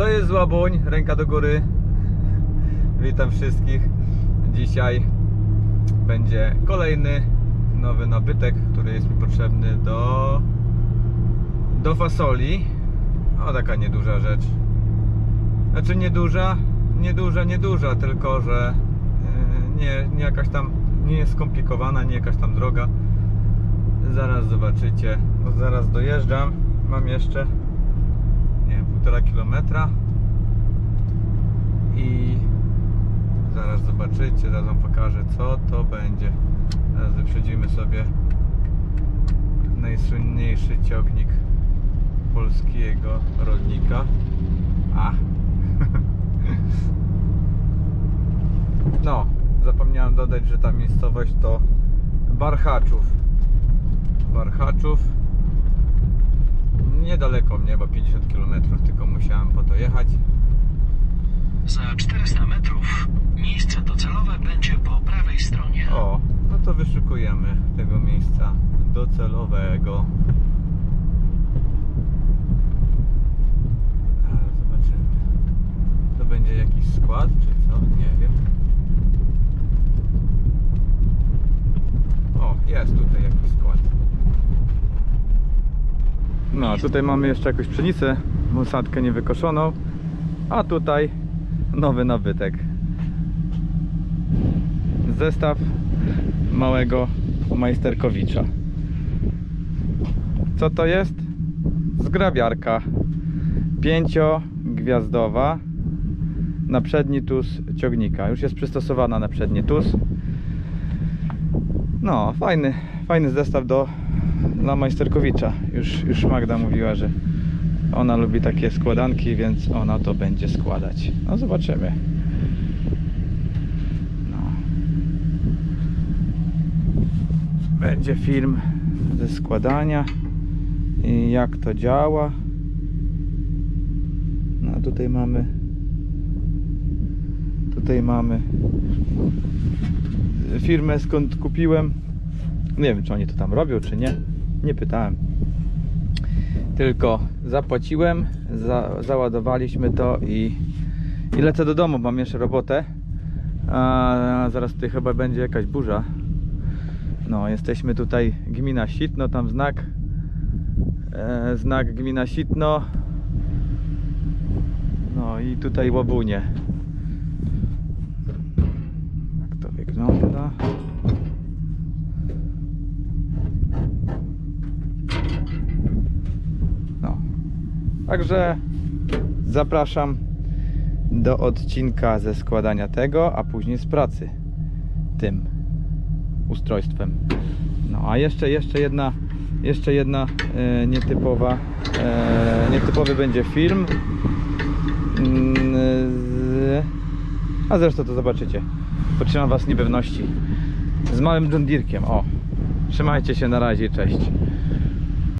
To jest Złaboń, ręka do góry. Witam wszystkich. Dzisiaj będzie kolejny nowy nabytek, który jest mi potrzebny do do fasoli. O, taka nieduża rzecz. Znaczy nieduża, nieduża, nieduża, tylko że yy, nie, nie jakaś tam, nie jest skomplikowana, nie jakaś tam droga. Zaraz zobaczycie. Bo zaraz dojeżdżam. Mam jeszcze półtora kilometra i zaraz zobaczycie, zaraz wam pokażę co to będzie. Teraz wyprzedzimy sobie najsłynniejszy ciągnik polskiego rolnika. A. No, zapomniałem dodać, że ta miejscowość to Barchaczów. Barchaczów. Niedaleko mnie, bo 50 km, tylko musiałem po to jechać. Za 400 metrów miejsce docelowe będzie po prawej stronie. O, no to wyszukujemy tego miejsca docelowego. Ale zobaczymy. To będzie jakiś skład, czy co? Nie wiem. O, jest tutaj jakiś skład. No, tutaj mamy jeszcze jakąś pszenicę, musadkę niewykoszoną, a tutaj nowy nabytek zestaw małego majsterkowicza. Co to jest? Zgrabiarka pięciogwiazdowa na przedni tus ciągnika. Już jest przystosowana na przedni tus. No, fajny, fajny zestaw do, dla majsterkowicza. Już, już Magda mówiła, że ona lubi takie składanki, więc ona to będzie składać. No zobaczymy. No. Będzie film ze składania i jak to działa. No tutaj mamy tutaj mamy firmę skąd kupiłem. Nie wiem czy oni to tam robią czy nie. Nie pytałem. Tylko zapłaciłem, za, załadowaliśmy to i, i lecę do domu, mam jeszcze robotę. A zaraz tutaj chyba będzie jakaś burza. No, jesteśmy tutaj gmina Sitno, tam znak e, znak gmina Sitno. No i tutaj Łobunie. Także zapraszam do odcinka ze składania tego, a później z pracy tym ustrojstwem. No a jeszcze jeszcze jedna jeszcze jedna e, nietypowa e, nietypowy będzie film. Mm, z, a zresztą to zobaczycie. Potrzymam was niepewności. Z małym John Deerekiem. O. Trzymajcie się na razie, cześć.